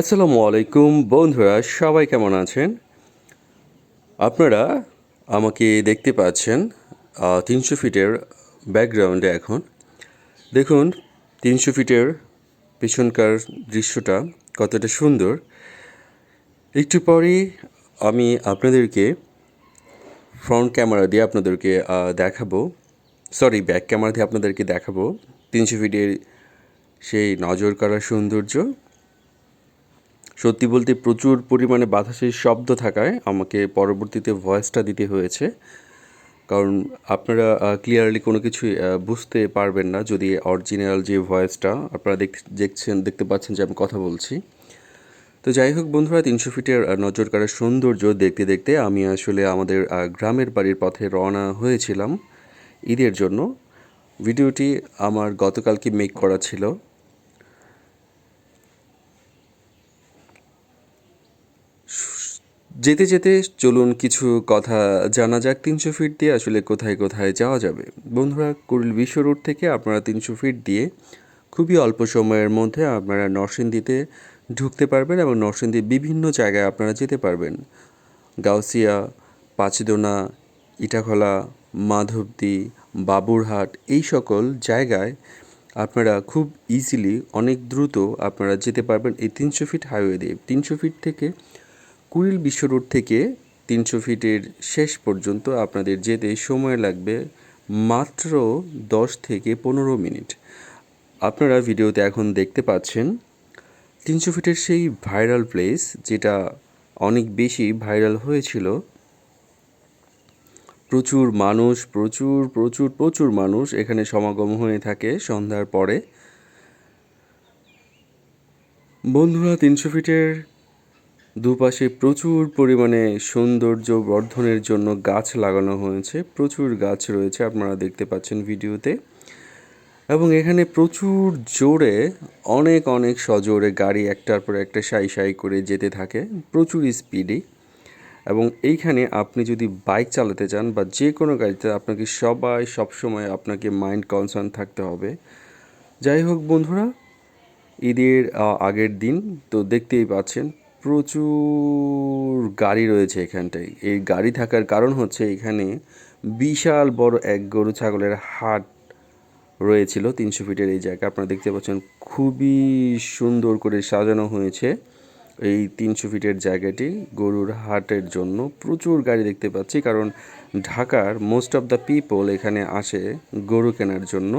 আসসালামু আলাইকুম, বন্ধুরা, সবাই কেমন আছেন? আপনারা আমাকে দেখতে পাচ্ছেন তিনশো ফিটের ব্যাকগ্রাউন্ডে এখন। দেখুন, তিনশো ফিটের পিছনকার দৃশ্যটা কতটা সুন্দর। একটু পরেই আমি আপনাদেরকে ফ্রন্ট ক্যামেরা দিয়ে আপনাদেরকে দেখাবো। সরি ব্যাক ক্যামেরা দিয়ে আপনাদেরকে দেখাবো। তিনশো ফিটের সেই নজর কাড়া সৌন্দর্য। সত্যি বলতে প্রচুর পরিমাণে বাতাসের শব্দ থাকায় আমাকে পরবর্তীতে ভয়েসটা দিতে হয়েছে। কারণ আপনারা ক্লিয়ারলি কোনো আহ, বুঝতে পারবেন না যদি অরিজিনাল যে ভয়েসটা আপনারা দেখ- দেখছেন দেখতে পাচ্ছেন যে আমি কথা বলছি। তো যাই হোক বন্ধুরা তিনশো ফিটের নজর কাড়ার সৌন্দর্য দেখতে দেখতে আমি আসলে আমাদের গ্রামের বাড়ির পথে রওনা হয়েছিলাম ঈদের জন্য। ভিডিওটি আমার গতকালকে মেক করা ছিল। যেতে যেতে চলুন কিছু কথা জানা যাক। তিনশো ফিট দিয়ে আসলে কোথায় কোথায় যাওয়া যাবে? বন্ধুরা, কুড়িল বিশ্ব রোড থেকে আপনারা তিনশো ফিট দিয়ে খুবই অল্প সময়ের মধ্যে আপনারা নরসিংদীতে ঢুকতে পারবেন এবং নরসিংদীর বিভিন্ন জায়গায় আপনারা যেতে পারবেন। গাউসিয়া, পাঁচদোনা, ইটাখলা, মাধবদী, বাবুরহাট, এই সকল জায়গায় আপনারা খুব ইজিলি অনেক দ্রুত আপনারা যেতে পারবেন এই তিনশো ফিট হাইওয়ে দিয়ে। তিনশো ফিট থেকে কুড়িল বিশ্ব রোড থেকে তিনশো ফিটের শেষ পর্যন্ত আপনাদের যেতে সময় লাগবে মাত্র দশ থেকে পনেরো মিনিট। আপনারা ভিডিওতে এখন দেখতে পাচ্ছেন তিনশো ফিটের সেই ভাইরাল প্লেস যেটা অনেক বেশি ভাইরাল হয়েছিল। প্রচুর মানুষ, প্রচুর প্রচুর প্রচুর মানুষ এখানে সমাগম হয়ে থাকে সন্ধ্যার পরে। বন্ধুরা, তিনশো ফিটের দুপাশে প্রচুর পরিমাণে সৌন্দর্য বর্ধনের জন্য গাছ লাগানো হয়েছে। প্রচুর গাছ রয়েছে, আপনারা দেখতে পাচ্ছেন ভিডিওতে। এবং এখানে প্রচুর জোরে, অনেক অনেক সজোরে গাড়ি একটার পর একটা সাই সাই করে যেতে থাকে, প্রচুর স্পিডে। এবং এইখানে আপনি যদি বাইক চালাতে চান বা যে কোনো গাড়িতে, আপনাকে সবাই সবসময় আপনাকে মাইন্ড কনসার্ন থাকতে হবে। যাই হোক বন্ধুরা, ঈদের আগের দিন, তো দেখতেই পাচ্ছেন প্রচুর গাড়ি রয়েছে এখানটায়। এই গাড়ি থাকার কারণ হচ্ছে এখানে বিশাল বড় এক গরু ছাগলের হাট রয়েছিল তিনশো ফিটের এই জায়গা আপনারা দেখতে পাচ্ছেন খুবই সুন্দর করে সাজানো হয়েছে এই তিনশো ফিটের জায়গাটি। গরুর হাটের জন্য প্রচুর গাড়ি দেখতে পাচ্ছি, কারণ ঢাকার মোস্ট অফ দ্য পিপল এখানে আসে গরু কেনার জন্য।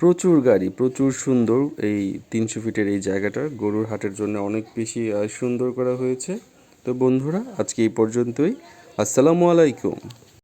প্রচুর গাড়ি, প্রচুর সুন্দর এই তিনশো ফিটের এই জায়গাটা। গরুর হাটের জন্য অনেক বেশি সুন্দর করা হয়েছে। তো বন্ধুরা, আজকে এই পর্যন্তই। আসসালামু আলাইকুম।